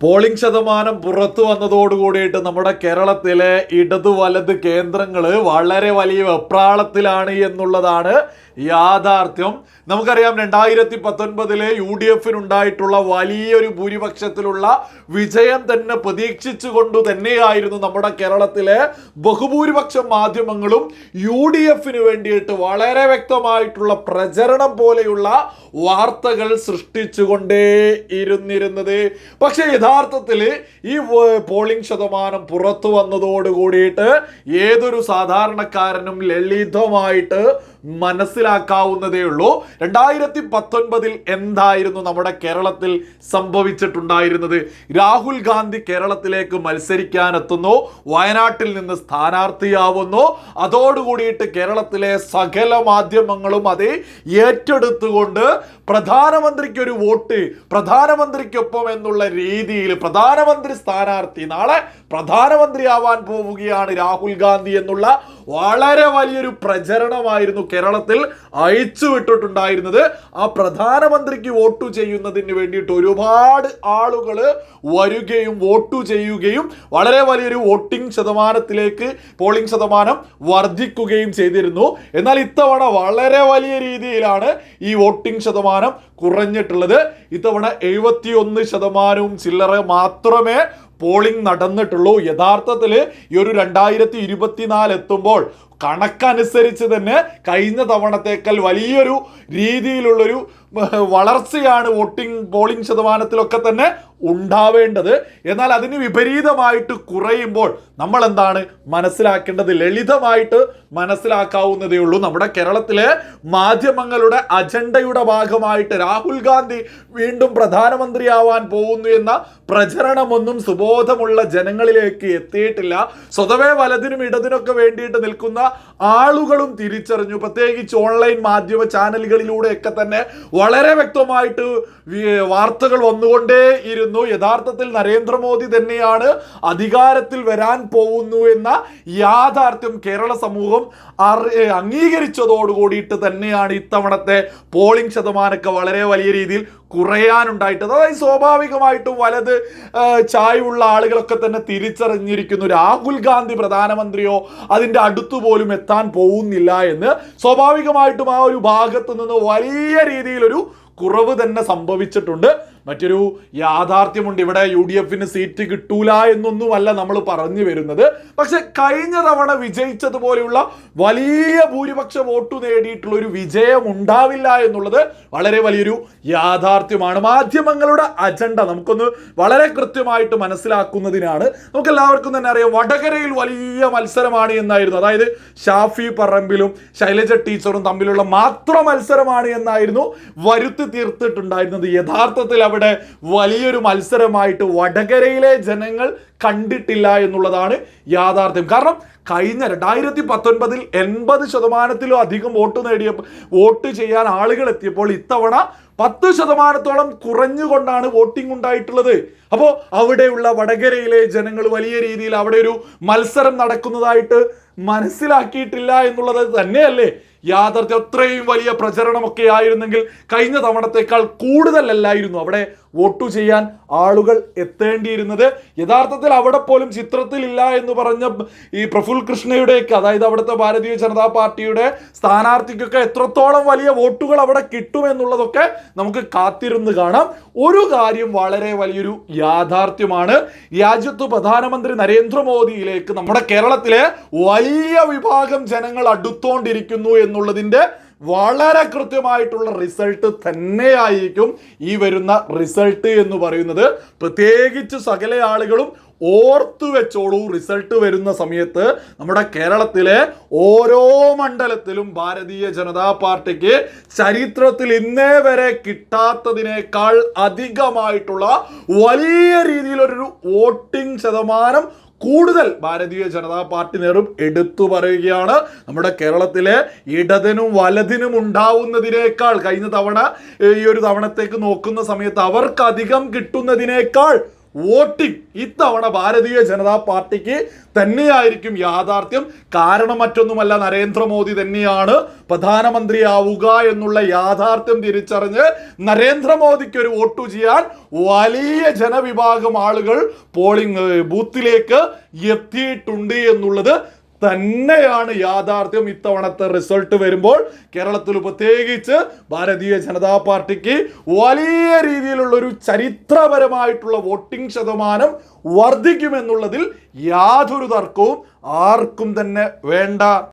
Polling ശതമാനം പുറത്തു വന്നതോടുകൂടിയിട്ട് നമ്മുടെ കേരളത്തിലെ ഇടതു വലത് കേന്ദ്രങ്ങൾ വളരെ വലിയ വെപ്രാളത്തിലാണ് എന്നുള്ളതാണ് യാഥാർത്ഥ്യം. നമുക്കറിയാം രണ്ടായിരത്തി പത്തൊൻപതിലെ യു ഡി എഫിനുണ്ടായിട്ടുള്ള വലിയൊരു ഭൂരിപക്ഷത്തിലുള്ള വിജയം തന്നെ പ്രതീക്ഷിച്ചുകൊണ്ട് തന്നെയായിരുന്നു നമ്മുടെ കേരളത്തിലെ ബഹുഭൂരിപക്ഷം മാധ്യമങ്ങളും യു ഡി എഫിന് വേണ്ടിയിട്ട് വളരെ വ്യക്തമായിട്ടുള്ള പ്രചരണം പോലെയുള്ള വാർത്തകൾ സൃഷ്ടിച്ചുകൊണ്ടേ ഇരുന്നിരുന്നത്. പക്ഷേ യഥാർത്ഥത്തിൽ ഈ പോളിംഗ് ശതമാനം പുറത്തു വന്നതോട് കൂടിയിട്ട് ഏതൊരു സാധാരണക്കാരനും ലളിതമായിട്ട് മനസ്സിലാക്കാവുന്നതേ ഉള്ളൂ. രണ്ടായിരത്തി പത്തൊൻപതിൽ എന്തായിരുന്നു നമ്മുടെ കേരളത്തിൽ സംഭവിച്ചിട്ടുണ്ടായിരുന്നത്? രാഹുൽ ഗാന്ധി കേരളത്തിലേക്ക് മത്സരിക്കാനെത്തുന്നു വയനാട്ടിൽ നിന്ന് സ്ഥാനാർത്ഥിയാവുന്നു. അതോടുകൂടിയിട്ട് കേരളത്തിലെ സകല മാധ്യമങ്ങളും അത് ഏറ്റെടുത്തുകൊണ്ട് പ്രധാനമന്ത്രിക്ക് ഒരു വോട്ട് പ്രധാനമന്ത്രിക്കൊപ്പം എന്നുള്ള രീതിയിൽ പ്രധാനമന്ത്രി സ്ഥാനാർത്ഥി നാളെ പ്രധാനമന്ത്രിയാവാൻ പോവുകയാണ് രാഹുൽ ഗാന്ധി എന്നുള്ള വളരെ വലിയൊരു പ്രചരണമായിരുന്നു കേരളത്തിൽ അയച്ചു വിട്ടിട്ടുണ്ടായിരുന്നത്. ആ പ്രധാനമന്ത്രിക്ക് വോട്ട് ചെയ്യുന്നതിന് വേണ്ടിയിട്ട് ഒരുപാട് ആളുകൾ വരികയും വോട്ട് ചെയ്യുകയും വളരെ വലിയൊരു വോട്ടിംഗ് ശതമാനത്തിലേക്ക് പോളിംഗ് ശതമാനം വർദ്ധിക്കുകയും ചെയ്തിരുന്നു. എന്നാൽ ഇത്തവണ വളരെ വലിയ രീതിയിലാണ് ഈ വോട്ടിംഗ് ശതമാനം കുറഞ്ഞിട്ടുള്ളത്. ഇത്തവണ എഴുപത്തി ഒന്ന് ശതമാനവും ചില്ലറ മാത്രമേ പോളിംഗ് നടന്നിട്ടുള്ളൂ. യഥാർത്ഥത്തിൽ ഈ ഒരു രണ്ടായിരത്തി ഇരുപത്തിനാല് എത്തുമ്പോൾ കണക്കനുസരിച്ച് തന്നെ കഴിഞ്ഞ തവണത്തേക്കാൾ വലിയൊരു രീതിയിലുള്ളൊരു വളർച്ചയാണ് വോട്ടിംഗ് പോളിംഗ് ശതമാനത്തിലൊക്കെ തന്നെ ഉണ്ടാവേണ്ടത്. എന്നാൽ അതിന് വിപരീതമായിട്ട് കുറയുമ്പോൾ നമ്മൾ എന്താണ് മനസ്സിലാക്കേണ്ടത്? ലളിതമായിട്ട് മനസ്സിലാക്കാവുന്നതേ ഉള്ളൂ. നമ്മുടെ കേരളത്തിലെ മാധ്യമങ്ങളുടെ അജണ്ടയുടെ ഭാഗമായിട്ട് രാഹുൽ ഗാന്ധി വീണ്ടും പ്രധാനമന്ത്രിയാവാൻ പോകുന്നു എന്ന പ്രചരണമൊന്നും സുബോധമുള്ള ജനങ്ങളിലേക്ക് എത്തിയിട്ടില്ല. സ്വതവേ വലതിനും ഇടതിനൊക്കെ വേണ്ടിയിട്ട് നിൽക്കുന്ന ആളുകളും തിരിച്ചറിഞ്ഞു. പ്രത്യേകിച്ച് ഓൺലൈൻ മാധ്യമ ചാനലുകളിലൂടെയൊക്കെ തന്നെ വളരെ വ്യക്തമായിട്ട് വാർത്തകൾ വന്നുകൊണ്ടേ ഇരുന്നു യഥാർത്ഥത്തിൽ നരേന്ദ്രമോദി തന്നെയാണ് അധികാരത്തിൽ വരാൻ പോകുന്നു എന്ന യാഥാർത്ഥ്യം കേരള സമൂഹം അംഗീകരിച്ചതോടുകൂടിയിട്ട് തന്നെയാണ് ഇത്തവണത്തെ പോളിംഗ് ശതമാനമൊക്കെ വളരെ വലിയ രീതിയിൽ കുറയാനുണ്ടായിട്ട് അതായത് സ്വാഭാവികമായിട്ടും വലത് ചായവുള്ള ആളുകളൊക്കെ തന്നെ തിരിച്ചറിഞ്ഞിരിക്കുന്നു. രാഹുൽ ഗാന്ധി പ്രധാനമന്ത്രിയോ അതിന്റെ അടുത്തു പോലും എത്താൻ പോകുന്നില്ല എന്ന് സ്വാഭാവികമായിട്ടും ആ ഒരു ഭാഗത്ത് നിന്ന് വലിയ രീതിയിലൊരു കുറവ് തന്നെ സംഭവിച്ചിട്ടുണ്ട്. മറ്റൊരു യാഥാർത്ഥ്യമുണ്ട്. ഇവിടെ യു ഡി എഫിന് സീറ്റ് കിട്ടൂല എന്നൊന്നുമല്ല നമ്മൾ പറഞ്ഞു വരുന്നത്. പക്ഷെ കഴിഞ്ഞ തവണ വിജയിച്ചതുപോലെയുള്ള വലിയ ഭൂരിപക്ഷ വോട്ട് നേടിയിട്ടുള്ള ഒരു വിജയം ഉണ്ടാവില്ല എന്നുള്ളത് വളരെ വലിയൊരു യാഥാർത്ഥ്യമാണ്. മാധ്യമങ്ങളുടെ അജണ്ട നമുക്കൊന്ന് വളരെ കൃത്യമായിട്ട് മനസ്സിലാക്കുന്നതിനാണ്. നമുക്ക് എല്ലാവർക്കും തന്നെ അറിയാം വടകരയിൽ വലിയ മത്സരമാണ് എന്നായിരുന്നു. അതായത് ഷാഫി പറമ്പിലും ശൈലജ ടീച്ചറും തമ്മിലുള്ള മാത്രം മത്സരമാണ് എന്നായിരുന്നു വരുത്തി തീർത്തിട്ടുണ്ടായിരുന്നത്. യഥാർത്ഥത്തിൽ വലിയൊരു മത്സരമായിട്ട് വടകരയിലെ ജനങ്ങൾ കണ്ടിട്ടില്ല എന്നുള്ളതാണ് യാഥാർത്ഥ്യം. കാരണം കഴിഞ്ഞ രണ്ടായിരത്തി പത്തൊൻപതിൽ എൺപത് ശതമാനത്തിലും അധികം വോട്ട് നേടിയ വോട്ട് ചെയ്യാൻ ആളുകൾ എത്തിയപ്പോൾ ഇത്തവണ പത്ത് ശതമാനത്തോളം കുറഞ്ഞുകൊണ്ടാണ് വോട്ടിംഗ് ഉണ്ടായിട്ടുള്ളത്. അപ്പോൾ അവിടെയുള്ള വടകരയിലെ ജനങ്ങൾ വലിയ രീതിയിൽ അവിടെ ഒരു മത്സരം നടക്കുന്നതായിട്ട് മനസ്സിലാക്കിയിട്ടില്ല എന്നുള്ളത് തന്നെയല്ലേ? യാഥാർത്ഥ്യം അത്രയും വലിയ പ്രചരണമൊക്കെ ആയിരുന്നെങ്കിൽ കഴിഞ്ഞ തവണത്തേക്കാൾ കൂടുതലല്ലായിരുന്നു അവിടെ വോട്ടു ചെയ്യാൻ ആളുകൾ എത്തേണ്ടിയിരുന്നത്. യഥാർത്ഥത്തിൽ അവിടെ പോലും ചിത്രത്തിലില്ല എന്ന് പറഞ്ഞ ഈ പ്രഫുൽ കൃഷ്ണയുടെയൊക്കെ അതായത് അവിടുത്തെ ഭാരതീയ ജനതാ പാർട്ടിയുടെ സ്ഥാനാർത്ഥിക്കൊക്കെ എത്രത്തോളം വലിയ വോട്ടുകൾ അവിടെ കിട്ടുമെന്നുള്ളതൊക്കെ നമുക്ക് കാത്തിരുന്ന് കാണാം. ഒരു കാര്യം വളരെ വലിയൊരു യാഥാർത്ഥ്യമാണ്. രാജ്യത്ത് പ്രധാനമന്ത്രി നരേന്ദ്രമോദിയിലേക്ക് നമ്മുടെ കേരളത്തിലെ വലിയ വിഭാഗം ജനങ്ങൾ അടുത്തോണ്ടിരിക്കുന്നു എന്നുള്ളതിന്റെ വളരെ കൃത്യമായിട്ടുള്ള റിസൾട്ട് തന്നെയായിരിക്കും ഈ വരുന്ന റിസൾട്ട് എന്ന് പറയുന്നത്. പ്രത്യേകിച്ച് സകല ആളുകളും ഓർത്തു വെച്ചോളൂ റിസൾട്ട് വരുന്ന സമയത്ത് നമ്മുടെ കേരളത്തിലെ ഓരോ മണ്ഡലത്തിലും ഭാരതീയ ജനതാ പാർട്ടിക്ക് ചരിത്രത്തിൽ ഇന്നേ വരെ കിട്ടാത്തതിനേക്കാൾ അധികമായിട്ടുള്ള വലിയ രീതിയിലൊരു വോട്ടിംഗ് ശതമാനം കൂടുതൽ ഭാരതീയ ജനതാ പാർട്ടി നേരും എടുത്തു പറയുകയാണ്. നമ്മുടെ കേരളത്തിലെ ഇടതിനും വലതിനും ഉണ്ടാവുന്നതിനേക്കാൾ കഴിഞ്ഞ തവണ ഈ ഒരു തവണത്തേക്ക് നോക്കുന്ന സമയത്ത് അവർക്ക് അധികം കിട്ടുന്നതിനേക്കാൾ വോട്ടിംഗ് ഇത്തവണ ഭാരതീയ ജനതാ പാർട്ടിക്ക് തന്നെയായിരിക്കും യാഥാർത്ഥ്യം. കാരണം മറ്റൊന്നുമല്ല നരേന്ദ്രമോദി തന്നെയാണ് പ്രധാനമന്ത്രിയാവുക എന്നുള്ള യാഥാർത്ഥ്യം തിരിച്ചറിഞ്ഞ് നരേന്ദ്രമോദിക്ക് ഒരു വോട്ട് ചെയ്യാൻ വലിയ ജനവിഭാഗം ആളുകൾ പോളിംഗ് ബൂത്തിലേക്ക് എത്തിയിട്ടുണ്ട് എന്നുള്ളത് തന്നെയാണ് യാഥാർത്ഥ്യം ഇത്തവണത്തെ റിസൾട്ട് വരുമ്പോൾ. കേരളത്തിൽ പ്രത്യേകിച്ച് ഭാരതീയ ജനതാ പാർട്ടിക്ക് വലിയ രീതിയിലുള്ള ഒരു ചരിത്രപരമായിട്ടുള്ള വോട്ടിംഗ് ശതമാനം വർദ്ധിക്കുമെന്നുള്ളതിൽ യാതൊരു തർക്കവും ആർക്കും തന്നെ വേണ്ട.